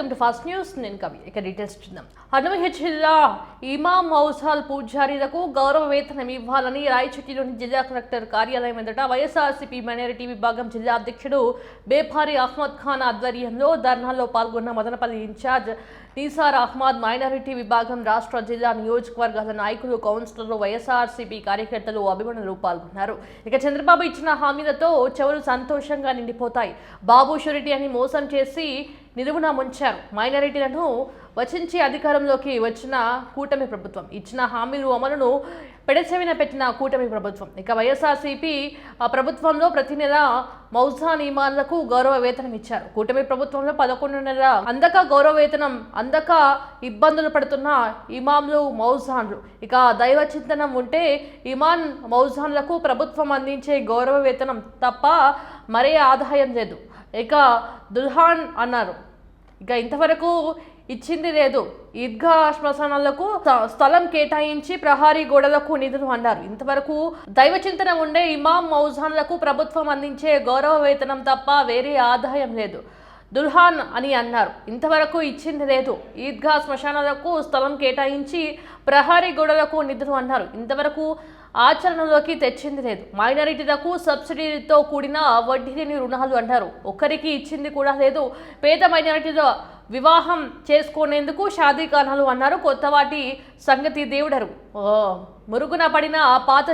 Welcome to fast news. నేను కవి. ఇక డీటెయిల్స్ చూద్దాం. హనుమహి జిల్లా ఇమాం మౌసాల్ పూజారీలకు గౌరవ వేతనం ఇవ్వాలని రాయచూటిలోని జిల్లా కలెక్టర్ కార్యాలయం ఎదుట వైఎస్ఆర్సీపీ మైనారిటీ విభాగం జిల్లా అధ్యక్షుడు బేఫారి అహ్మద్ ఖాన్ ఆధ్వర్యంలో ధర్నాలో పాల్గొన్న మదనపల్లి ఇన్ఛార్జ్ నిసార్ అహ్మద్ మైనారిటీ విభాగం రాష్ట్ర జిల్లా నియోజకవర్గాల నాయకులు కౌన్సిలర్లు వైఎస్ఆర్సీపీ కార్యకర్తలు అభిమానులు పాల్గొన్నారు. ఇక చంద్రబాబు ఇచ్చిన హామీలతో చెవులు సంతోషంగా నిండిపోతాయి. బాబు షూరిటీ అని మోసం చేసి నిలువున ముంచారు. మైనారిటీలను వచించి అధికారంలోకి వచ్చిన కూటమి ప్రభుత్వం. ఇచ్చిన హామీలు అమలును పెడచెవిన పెట్టిన కూటమి ప్రభుత్వం. ఇక వైఎస్ఆర్సీపీ ఆ ప్రభుత్వంలో ప్రతి నెల మౌజాన్ ఇమాన్లకు గౌరవ వేతనం ఇచ్చారు. కూటమి ప్రభుత్వంలో పదకొండు నెలల అందక గౌరవ వేతనం అందక ఇబ్బందులు పడుతున్న ఇమాంలు మౌజాన్లు. ఇక దైవ చింతనం ఉంటే ఇమాన్ మౌజాన్లకు ప్రభుత్వం అందించే గౌరవ వేతనం తప్ప మరే ఆదాయం లేదు. ఇక దుల్హాన్ అన్నారు. ఇక ఇంతవరకు ఇచ్చింది లేదు. ఈద్గా శ్మశానాలకు స్థలం కేటాయించి ప్రహారీ గోడలకు నిధులు అన్నారు. ఇంతవరకు దైవ చింతన ఉండే ఇమాం మౌజాన్లకు ప్రభుత్వం అందించే గౌరవ వేతనం తప్ప వేరే ఆదాయం లేదు. దుల్హాన్ అని అన్నారు. ఇంతవరకు ఇచ్చింది లేదు. ఈద్గా శ్మశానాలకు స్థలం కేటాయించి ప్రహారీ గోడలకు నిధులు అన్నారు. ఇంతవరకు ఆచరణలోకి తెచ్చింది లేదు. మైనారిటీలకు సబ్సిడీతో కూడిన వడ్డీ లేని రుణాలు అన్నారు. ఒక్కరికి ఇచ్చింది కూడా లేదు. పేద మైనారిటీలో వివాహం చేసుకునేందుకు షాదీ షాదీఖానాలు అన్నారు. కొత్త వాటి సంగతి దేవుడరు. ఓ, మురుగున పడిన ఆ పాత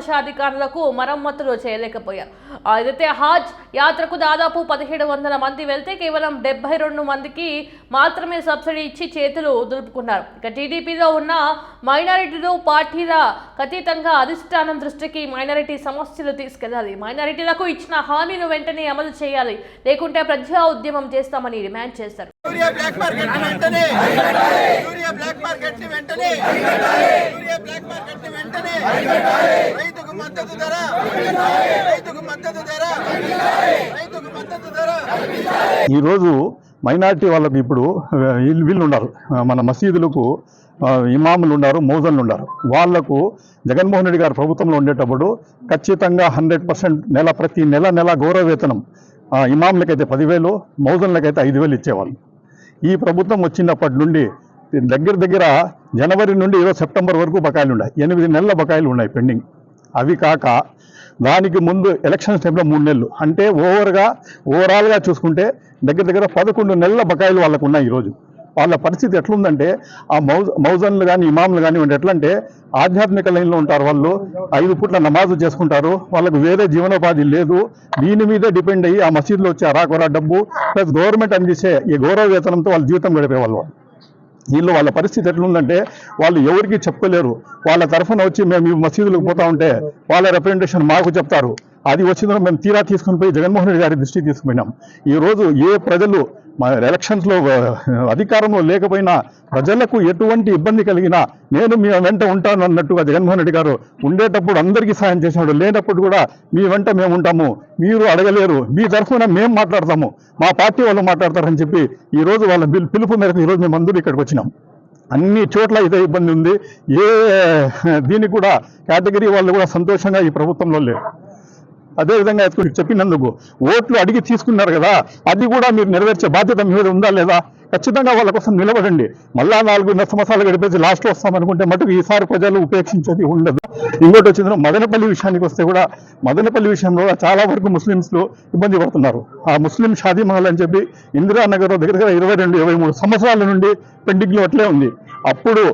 మరమ్మతులు చేయలేకపోయారు. ఆ, ఏదైతే హాజ్ యాత్రకు దాదాపు పదిహేడు వందల మంది వెళ్తే కేవలం డెబ్బై రెండు మందికి మాత్రమే సబ్సిడీ ఇచ్చి చేతులు దులుపుకున్నారు. ఇక టీడీపీలో ఉన్న మైనారిటీలు పార్టీల అతీతంగా అధిష్టానం దృష్టికి మైనారిటీ సమస్యలు తీసుకెళ్ళాలి. మైనారిటీలకు ఇచ్చిన హామీను వెంటనే అమలు చేయాలి. లేకుంటే ప్రజా ఉద్యమం చేస్తామని డిమాండ్ చేశారు. యూరియా బ్లాక్ మార్కెట్ వెంటనే బ్లాక్ మార్కెట్ వెంటనే యూరియా బ్లాక్ మార్కెట్ని వెంటనే రైతుకు మద్దతు ధర. రైతుకు మద్దతు ధర. రైతుకు మద్దతు ధర. ఈరోజు మైనార్టీ వాళ్ళకు ఇప్పుడు వీళ్ళు ఉన్నారు. మన మసీదులకు ఇమాములు ఉన్నారు మౌజన్లు ఉన్నారు. వాళ్ళకు జగన్మోహన్ రెడ్డి గారు ప్రభుత్వంలో ఉండేటప్పుడు ఖచ్చితంగా హండ్రెడ్ పర్సెంట్ నెల ప్రతి నెల నెల గౌరవ వేతనం ఇమాములకైతే పదివేలు మౌజన్లకైతే ఐదు వేలు ఇచ్చేవాళ్ళు. ఈ ప్రభుత్వం వచ్చినప్పటి నుండి దగ్గర దగ్గర జనవరి నుండి ఈరోజు సెప్టెంబర్ వరకు బకాయిలు ఉన్నాయి. ఎనిమిది నెలల బకాయిలు ఉన్నాయి పెండింగ్. అవి కాక దానికి ముందు ఎలక్షన్స్ టైంలో మూడు నెలలు. అంటే ఓవర్గా ఓవరాల్గా చూసుకుంటే దగ్గర దగ్గర పదకొండు నెలల బకాయిలు వాళ్ళకు ఉన్నాయి ఈరోజు. వాళ్ళ పరిస్థితి ఎట్లుందంటే ఆ మౌజ్ మౌజన్లు కానీ ఇమాములు కానివ్వండి ఎట్లా అంటే ఆధ్యాత్మిక లైన్లో ఉంటారు వాళ్ళు. ఐదు పూట్ల నమాజు చేసుకుంటారు. వాళ్ళకు వేరే జీవనోపాధి లేదు. దీని మీదే డిపెండ్ అయ్యి ఆ మసీదులో వచ్చే అరాకొరా డబ్బు ప్లస్ గవర్నమెంట్ అందించే ఈ గౌరవ వేతనంతో వాళ్ళ జీవితం గడిపేవాళ్ళు వీళ్ళు వాళ్ళ పరిస్థితి ఎట్లుందంటే వాళ్ళు ఎవరికి చెప్పుకోలేరు. వాళ్ళ తరఫున వచ్చి మేము ఈ మసీదులకు పోతా ఉంటే వాళ్ళ రిప్రజెంటేషన్ మాకు చెప్తారు. అది వచ్చిందో మేము తీరా తీసుకుని పోయి జగన్మోహన్ రెడ్డి గారి దృష్టికి తీసుకుపోయినాం. ఈ రోజు ఏ ప్రజలు మా ఎలక్షన్స్లో అధికారంలో లేకపోయినా ప్రజలకు ఎటువంటి ఇబ్బంది కలిగినా నేను మీ వెంట ఉంటాను అన్నట్టుగా జగన్మోహన్ రెడ్డి గారు ఉండేటప్పుడు అందరికీ సాయం చేసినాడు. లేనప్పుడు కూడా మీ వెంట మేము ఉంటాము. మీరు అడగలేరు. మీ తరఫున మేము మాట్లాడతాము. మా పార్టీ వాళ్ళు మాట్లాడతారని చెప్పి ఈరోజు వాళ్ళ పిలుపు మేరకు ఈరోజు మేము అందరూ ఇక్కడికి వచ్చినాం. అన్ని చోట్ల ఇదే ఇబ్బంది ఉంది. ఏ దీనికి కూడా కేటగిరీ వాళ్ళు కూడా సంతోషంగా ఈ ప్రభుత్వంలో లేరు. అదేవిధంగా చెప్పినందుకు ఓట్లు అడిగి తీసుకున్నారు కదా అది కూడా మీరు నెరవేర్చే బాధ్యత మీ మీద ఉందా లేదా? ఖచ్చితంగా వాళ్ళ కోసం నిలబడండి. మళ్ళా నాలుగున్నర సంవత్సరాలు గడిపేసి లాస్ట్లో వస్తామనుకుంటే మటుకు ఈసారి ప్రజలు ఉపేక్షించేది ఉండదు. ఇంకోటి వచ్చిందో మదనపల్లి విషయానికి వస్తే కూడా మదనపల్లి విషయంలో చాలా వరకు ముస్లింస్లు ఇబ్బంది పడుతున్నారు. ఆ ముస్లిం షాదీ మహల్ అని చెప్పి ఇందిరానగర్ దగ్గర దగ్గర ఇరవై రెండు ఇరవై మూడు సంవత్సరాల నుండి పెండింగ్లో అట్లే ఉంది. అప్పుడు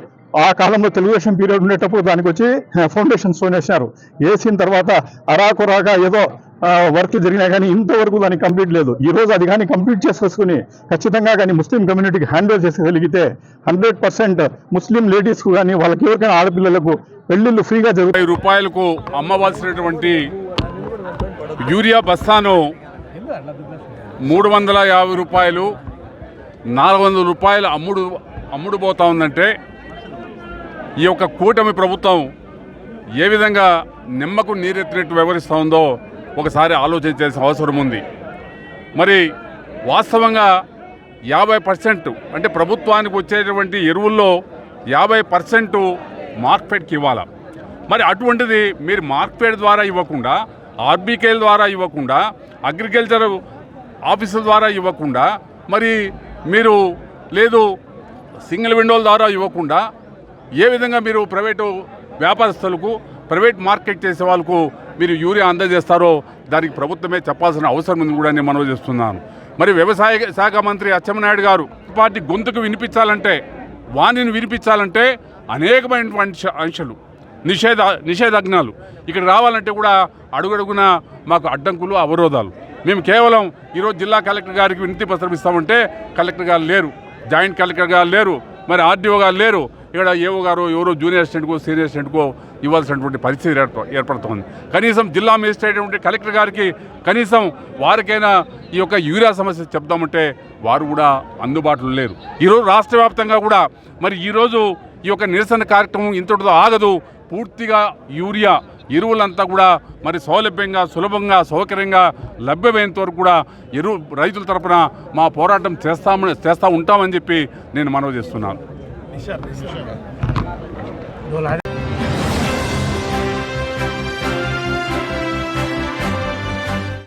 ఆ కాలంలో తెలుగుదేశం పీరియడ్ ఉండేటప్పుడు దానికి వచ్చి ఫౌండేషన్ స్టోన్ వేసినారు వేసిన తర్వాత అరాకురాగా ఏదో వర్క్ జరిగినా కానీ ఇంతవరకు దాన్ని కంప్లీట్ లేదు. ఈ రోజు అది కానీ కంప్లీట్ చేసేసుకుని ఖచ్చితంగా కానీ ముస్లిం కమ్యూనిటీకి హ్యాండిల్ చేసగలిగితే హండ్రెడ్ పర్సెంట్ ముస్లిం లేడీస్కు కానీ వాళ్ళకి ఎవరికైనా ఆడపిల్లలకు పెళ్ళిళ్ళు ఫ్రీగా జరుగుతాయి రూపాయలకు అమ్మవలసినటువంటి యూరియా బస్తాను మూడు వందల యాభై రూపాయలు నాలుగు వందల రూపాయలు అమ్ముడు అమ్ముడు పోతా ఉందంటే ఈ యొక్క కూటమి ప్రభుత్వం ఏ విధంగా నిమ్మకు నీరెత్తినట్టు వ్యవహరిస్తూ ఉందో ఒకసారి ఆలోచించాల్సిన అవసరం ఉంది. మరి వాస్తవంగా యాభై పర్సెంట్ అంటే ప్రభుత్వానికి వచ్చేటువంటి ఎరువుల్లో యాభై పర్సెంట్ మార్కెట్కి ఇవ్వాలి? మరి అటువంటిది మీరు మార్కెట్ ద్వారా ఇవ్వకుండా ఆర్బీకేల ద్వారా ఇవ్వకుండా అగ్రికల్చర్ ఆఫీసుల ద్వారా ఇవ్వకుండా మరి మీరు లేదు సింగిల్ విండోల ద్వారా ఇవ్వకుండా ఏ విధంగా మీరు ప్రైవేటు వ్యాపారస్తులకు ప్రైవేట్ మార్కెట్ చేసే వాళ్ళకు మీరు యూరియా అందజేస్తారో దానికి ప్రభుత్వమే చెప్పాల్సిన అవసరం ఉంది కూడా నేను మనవి చేస్తున్నాను. మరి వ్యవసాయ శాఖ మంత్రి అచ్చెన్నాయుడు గారు పార్టీ గొంతుకు వినిపించాలంటే వాణిని వినిపించాలంటే అనేకమైనటువంటి శ- అంశాలు నిషేధ నిషేధాజ్ఞలు. ఇక్కడ రావాలంటే కూడా అడుగడుగున మాకు అడ్డంకులు అవరోధాలు. మేము కేవలం ఈరోజు జిల్లా కలెక్టర్ గారికి వినతి పత్రం ఇస్తామంటే కలెక్టర్ గారు లేరు జాయింట్ కలెక్టర్ గారు లేరు మరి ఆర్డీఓ గారు లేరు ఇక్కడ ఏవో గారు ఎవరో జూనియర్ అసిస్టెంట్కో సీనియర్ అసిస్టెంట్కో ఇవ్వాల్సినటువంటి పరిస్థితి ఏర్ప- ఏర్పడుతోంది. కనీసం జిల్లా మేజిస్ట్రేట్ కలెక్టర్ గారికి కనీసం వారికైనా ఈ యొక్క యూరియా సమస్య చెప్దామంటే వారు కూడా అందుబాటులో లేరు. ఈరోజు రాష్ట్ర వ్యాప్తంగా కూడా మరి ఈరోజు ఈ యొక్క నిరసన కార్యక్రమం ఇంతటితో ఆగదు. పూర్తిగా యూరియా ఎరువులంతా కూడా మరి సౌలభ్యంగా సులభంగా సౌకర్యంగా లభ్యమైనంత వరకు కూడా ఎరువు రైతుల తరపున మా పోరాటం చేస్తామని చేస్తూ ఉంటామని చెప్పి నేను మనవి చేస్తున్నాను. 没事没事。都来。